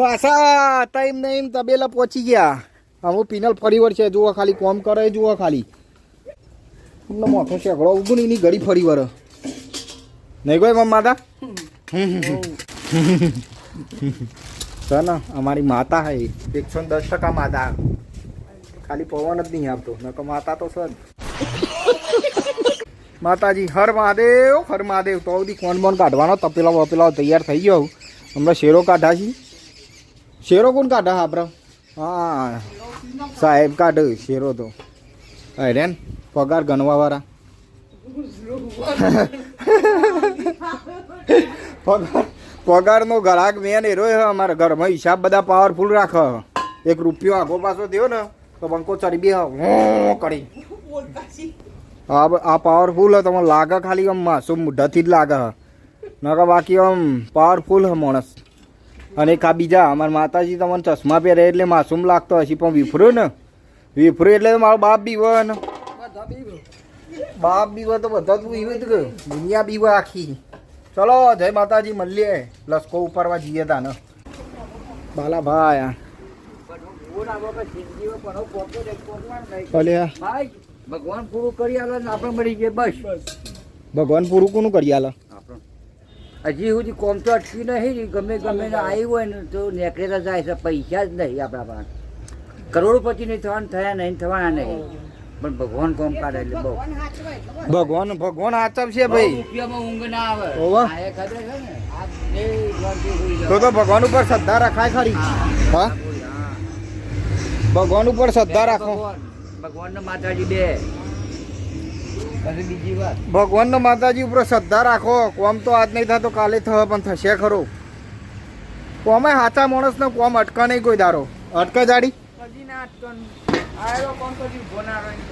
પાછા ટાઈમ નહીં તબેલા પહોંચી ગયા. હવે પિનલ ફરી વળશે, જુઓ ખાલી કોમ કરે, જુઓ ખાલી. તમને મોટો શેકડો ઉગું ની ઘડી ફરી વળે. નહીં ગોય માતા? છે ને અમારી માતા હે. એકસો દસ ટકા માતા. ખાલી પવન જ નહીં આવતો. નકર માતા તો સર માતાજી, હર મહાદેવ હર મહાદેવ. તો સુધી કોણ બોન કાઢવાનો? તપેલા વપેલા તૈયાર થઈ ગયો. હમણાં શેરો કાઢા છી. શેરો કોણ કાઢા આપણે હા સાહેબ કાઢ શેરો તો અરે પગાર ગણવા વાળા પગાર પગારનો ગ્રાહક મેન એરો હે અમારા ઘરમાં હિસાબ બધા પાવરફુલ રાખે એક રૂપિયો આગો પાછો થયો ને તો બંકો ચડી બે હું કરી આ પાવરફુલ હે તમને લાગે ખાલી આમ માસુમ મુઢાથી જ લાગે હે નકર બાકી આમ પાવરફુલ હ માણસ અને એક આ બીજા અમારા માતાજી તમને ચશ્મા પહેરે એટલે માસૂમ લાગતો હશે પણ વિફરો ને. વિફરો એટલે મારો બાપ બીવો ને. બાપ બીવો તો બધા તું જ કે દુનિયા બીવે આખી. ચલો જય માતાજી મળીએ. લસકો ઉપરવા જઈએ તા ને બાલા ભાઈ. ભગવાન પૂરું કરી આલે આપણે મળી ગયા બસ. ભગવાન પૂરું કોનું કરી આલે? હજી સુધી કોમ તો અટકી નહીં ગમે ગમે આવી હોય ને તો નેકળેલા જાય છે પૈસા જ નહીં આપણા પાસે. કરોડપતિ નહીં થવાના થયા નહીં થવાના નહીં. પણ ભગવાન કોમ કાઢે એટલે બહુ. ભગવાન ભગવાન આચમ છે ભાઈ. ઊંઘ ના આવે. તો તો ભગવાન ઉપર શ્રદ્ધા રખાય ખરી. હા. ભગવાન ઉપર શ્રદ્ધા રાખો. ભગવાન ભગવાનના માતાજી બે. બીજી વાત. માતાજી ઉપર શ્રદ્ધા રાખો. કોમ તો આજ નહીં થતો કાલે થવા પણ થશે ખરો. કોમે સાચા માણસને કોમ અટકા નહીં કોઈ દારો અટકે જાડી.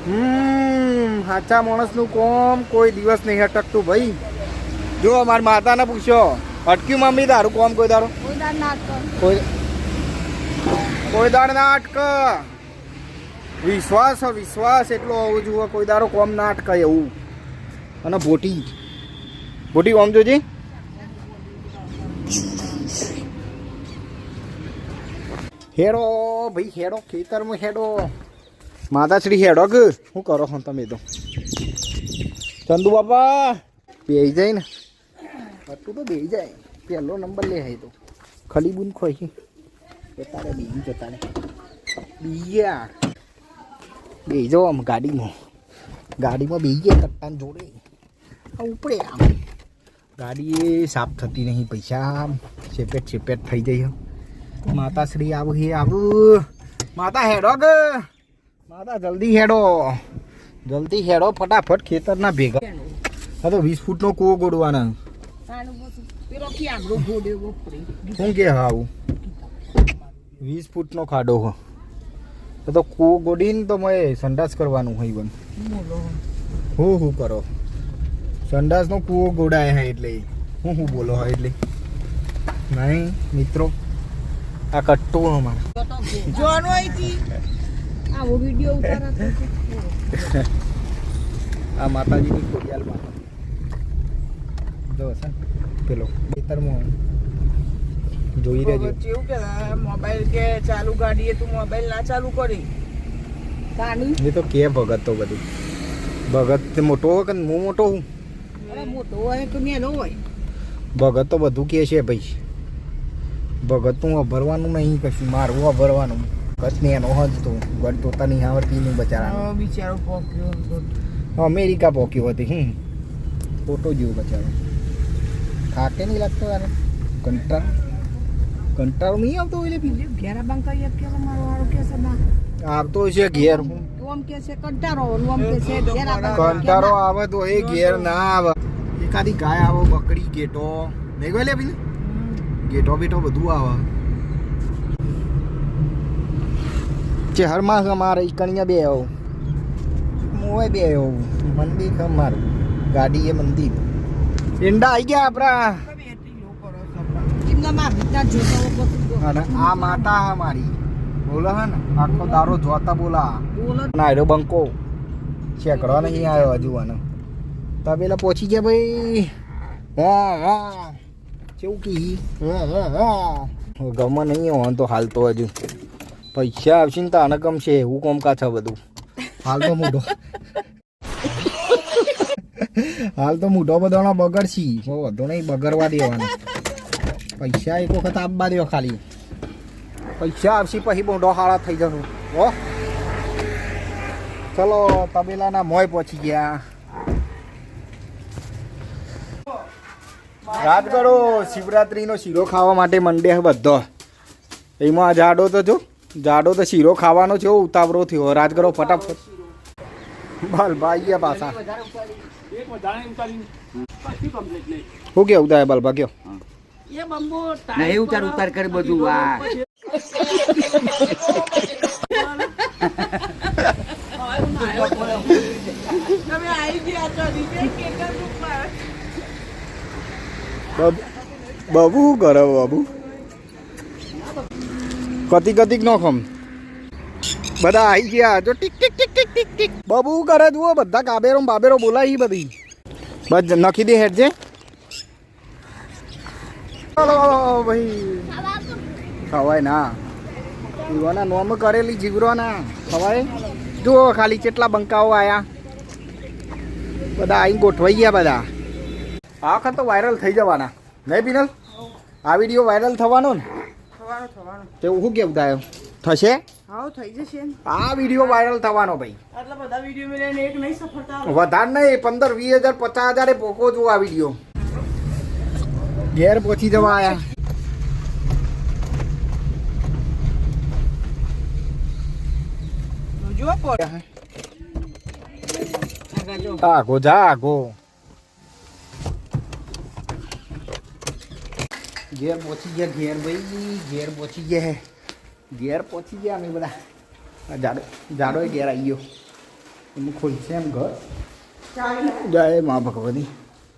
હમ સાચા માણસનું કોમ કોઈ દિવસ નહીં અટકતું ભાઈ. જો અમારી માતાને પૂછ્યો અટક્યું મમ્મી તારું કોમ કોઈ દારો કોઈ કોઈ દાડ ના અટક. વિશ્વાસ વિશ્વાસ એટલો હોવો જોઈએ, કોઈ દારો કોમ ના અટકાય એવું. અને બોટી. બોટી કોમ જોજી. હેડો, ભાઈ હેડો, ખેતરમાં હેડો. માતાશ્રી હેડો કે શું કરો છો તમે તો? ચંદુ બાપા, બેહી જાય ને. હતું તો બેહી જાય. પહેલો નંબર લે હે તો. ખલી બુન ખોઈ જતારે બીજી જતારે બીયા બેહી જાઓ આમ ગાડીમાં. ગાડીમાં બેહી ગયા કટ્ટાને જોડે. ઉપડે આમ. ગાડી સાફ થતી નહીં પૈસા આમ. ચેપેટ ચેપેટ થઈ જાય માતાશ્રી આવું હે, આવું. માતા હેડો કે માતા જલ્દી હેડો. જલ્દી હેડો ફટાફટ ખેતરના ભેગા. હા તો વીસ ફૂટનો કૂવો ગોડવાના. શું કે હા આવું વીસ ફૂટનો ખાડો હો. તો કો ગોડીન તો મય સંડાસ કરવાનું હોય બન હું હું કરો? સંડાસનો કૂવો ગોડાય હે એટલે. હું હું બોલો હોય એટલે? નહીં મિત્રો. આ કટ્ટો અમારે. આવો વિડિયો ઉતારા આ માતાજીની ખોડિયાલ માતા જો પેલો ખેતરમાં. જોઈ રહેજો. કેવું કે મોબાઈલ કે ચાલુ ગાડીએ તું મોબાઈલ ના ચાલુ કરી. તાની એ તો કે ભગત તો બધું. ભગત તે મોટો હોય કે હું મોટો હું? અરે મોટો હોય કે નેનો હોય? ભગત તો બધું કે છે ભાઈ. ભગત તું અભરવાનું નહીં કશું મારવું અભરવાનું. કશને એનો હજ તો ગઢ તોતા નહીં આવડતી નહીં બચારા બિચારો પોક્યો હતો. અમેરિકા પોક્યો હતી હું ફોટો જેવું બચારો. થાકે નહીં લાગતો યાર કંટાળો? કંટાળો નહીં આવતો એટલે બી ઘેરા કરી એક કેલો મારો વારો કે છે ના આવતો છે ઘેર. ઓમ કે છે કંટાળો ઓમ કે છે ઘેરા કંટાળો આવે તો એ ઘેર ના આવે. એકાદી ગાય આવો બકરી ગેટો. નહીં ગયો લે પેલી ગેટો બેટો બધું આવે. જે હર માસ અમારે કણિયા બે આવું. મોય બે આવું. મંદિર અમારું ગાડી એ મંદિર. ઈંડા આવી ગયા આપણા એમના માં ભીતના જોતા હો બધું અને આ માતા હે મારી. બોલો હે ને? આખો દારો જોતા બોલા. બોલો. ના બંકો. છેકડો નહીં આવ્યો હજુ આનો પેલા પહોંચી ગયા ભાઈ. હા હા. ચેવું કી? હા હો હો. ગમે નહીં હોય તો હાલ તો હજુ. પૈસા આવશે ને તો આને ગમશે એવું કોમકા છે બધું? હાલ તો મોઢો. હાલ તો મોઢો બધાનો બગડશી. વધુ નહીં બગડવા દેવાનો. પૈસા એક વખત આપવા દો ખાલી. પૈસા આવશે પછી બોંડો હાળા થઈ જશું હો? ચલો તબેલાના મોય પહોંચી ગયા. રાજગઢો શિવરાત્રીનો શીરો ખાવા માટે મંડે બધો. એમાં જાડો તો જો જાડો તો શીરો ખાવાનો છે ઉતાવળો થયો. રાજગઢો ફટાફટ. બલ ભાઈ પાછા. શું કેવું થાય બલબા કયો નહીં ઉતાર ઉતાર કરી બધું આ તમે આવી ગયા ઉપર બાબુ કરે બાબુ? કતી કતીક નો ખમ. બધા આવી ગયા જો ટીક ટીક ટીક ટીક ટીક ટીક. બાબુ શું કરે જુઓ બધા કાબેરો બાબેરો બોલાય બધી. બસ નખી દે હેઠ છે ચાલો ભાઈ. ખવાય ના. જીવોના નોમ કરેલી જીવરો ના ખવાય? જુઓ ખાલી કેટલા બંકાઓ આયા. બધા અહીં ગોઠવાઈ ગયા બધા. આ વખત તો વાયરલ થઈ જવાના. નહીં બિનલ? આ વીડિયો વાયરલ થવાનો ને. તે શું કેવું થાય? થશે? આ વીડિયો વાયરલ થવાનો ભાઈ. વધારે નહીં પંદર વીસ હજાર પચાસ હજારે પોકો જો આ વીડિયો ઘેર પહોંચી જવા આયા જો પર આગો જા આગો ઘેર પહોંચી ગયા ઘેર ભાઈ ઘેર પહોંચી ગયા હે ઘેર પહોંચી ગયા અમે બધા આ જાડો જાડો ઘેર આવી ગયો એમ ખોલશે એમ ઘર જય મા ભગવતી